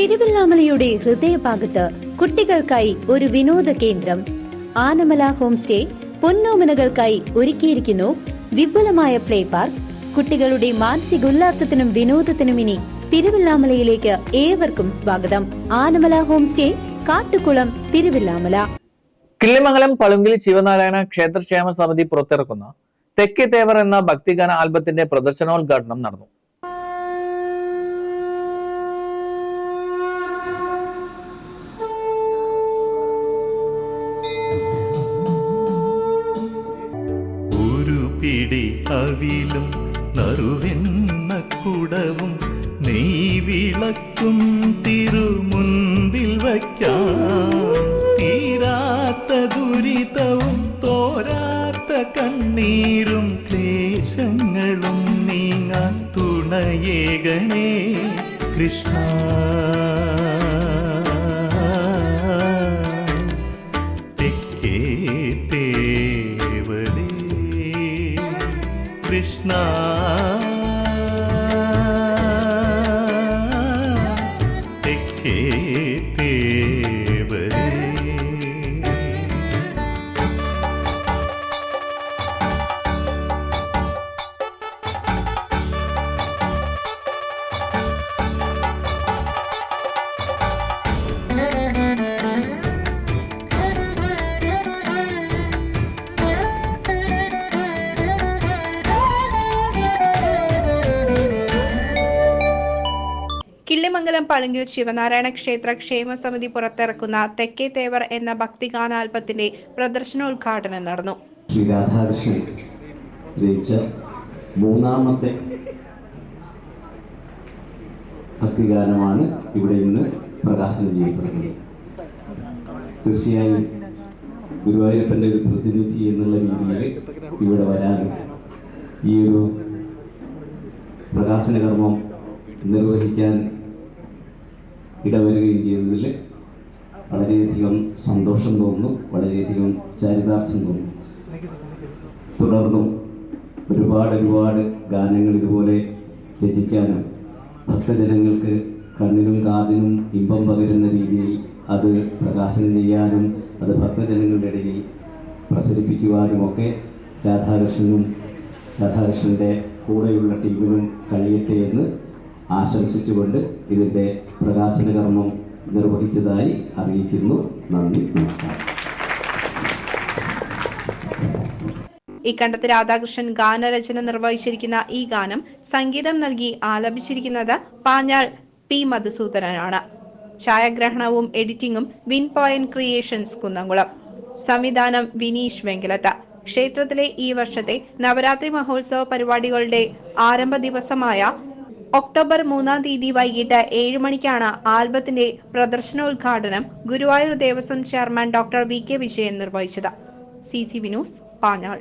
തിരുവല്ലാമലയുടെ ഹൃദയഭാഗത്ത് കുട്ടികൾക്കായി ഒരു വിനോദ കേന്ദ്രം. ആനമല ഹോം സ്റ്റേ പൊന്നോമനകൾക്കായി ഒരുക്കിയിരിക്കുന്നു. വിപുലമായ പ്ലേ പാർക്ക്. കുട്ടികളുടെ മാനസിക ഉല്ലാസത്തിനും വിനോദത്തിനും ഇനി തിരുവല്ലാമലയിലേക്ക് ഏവർക്കും സ്വാഗതം. Anamala home stay Kattukulam Thiruvilwamala. Killimangalam പളുങ്കിൽ ശിവനാരായണ ക്ഷേത്രക്ഷേമ സമിതി പുറത്തിറക്കുന്ന. തെക്കേ തേവർ എന്ന ഭക്തിഗാന ആൽബത്തിന്റെ പ്രദർശനോദ്ഘാടനം നടന്നു. പിടി അവിലും നറുവെണ്ണക്കുടവും നെയ് വിളക്കും തിരുമുൻപിൽ വയ്ക്കാം. തീരാത്ത ദുരിതവും തോരാത്ത കണ്ണീരും ക്ലേശങ്ങളും നീങ്ങാൻ തുണയേകണേ കൃഷ്ണ. കൃഷ്ണ തെക്കേ കിള്ളിമംഗലം പളുങ്കിൽ ശിവനാരായണ ക്ഷേത്ര ക്ഷേമ സമിതി പുറത്തിറക്കുന്ന തെക്കേ തേവർ എന്ന ഭക്തിഗാനാൽബത്തിന്റെ പ്രദർശനോദ്ഘാടനം നടന്നു. ശ്രീ രാധാകൃഷ്ണൻ രചിച്ച മൂന്നാമത്തെ ഭക്തിഗാനമാണ് ഇവിടെ ഇന്ന് പ്രകാശനം ചെയ്യപ്പെടുന്നത്. തീർച്ചയായും ഗുരുവായൂരപ്പന്റെ ഒരു പ്രതിനിധി എന്നുള്ള രീതിയിൽ ഇവിടെ വരാനും ഈ ഒരു പ്രകാശന കർമ്മം നിർവഹിക്കാൻ ഇടവരുകയും ചെയ്തതിൽ വളരെയധികം സന്തോഷം തോന്നുന്നു വളരെയധികം ചരിതാർത്ഥ്യം തോന്നുന്നു. തുടർന്നും ഒരുപാട് ഒരുപാട് ഗാനങ്ങൾ ഇതുപോലെ രചിക്കാനും ഭക്തജനങ്ങൾക്ക് കണ്ണിനും കാതിനും ഇമ്പം പകരുന്ന രീതിയിൽ അത് പ്രകാശനം ചെയ്യാനും അത് ഭക്തജനങ്ങളുടെ ഇടയിൽ പ്രസരിപ്പിക്കുവാനുമൊക്കെ രാധാകൃഷ്ണനും രാധാകൃഷ്ണന്റെ കൂടെയുള്ള ടീമിനും കഴിയട്ടെ എന്ന് ആശംസിച്ചുകൊണ്ട് ഇതിന്റെ പ്രകാശന കർമ്മം നിർവഹിച്ചതായി അറിയിക്കുന്നു. നന്ദി നമസ്കാരം. ഇക്കണ്ടത്ത് രാധാകൃഷ്ണൻ ഗാനരചന നിർവഹിച്ചിരിക്കുന്ന ഈ ഗാനം സംഗീതം നൽകി ആലപിച്ചിരിക്കുന്നത് പാഞ്ഞാൾ പി മധുസൂദനനാണ്. ഛായാഗ്രഹണവും എഡിറ്റിംഗും വിൻ പോയിന്റ് ക്രിയേഷൻസ് കുന്നംകുളം. സംവിധാനം വിനീഷ് വെങ്കലത്ത. ക്ഷേത്രത്തിലെ ഈ വർഷത്തെ നവരാത്രി മഹോത്സവ പരിപാടികളുടെ ആരംഭ ദിവസമായ ഒക്ടോബർ മൂന്നാം തീയതി വൈകിട്ട് ഏഴ് മണിക്കാണ് ആൽബത്തിന്റെ പ്രദർശനോദ്ഘാടനം Guruvayur Devaswom chairman doctor V K Vijayan നിർവഹിച്ചത്. C C Vinoos Panjal.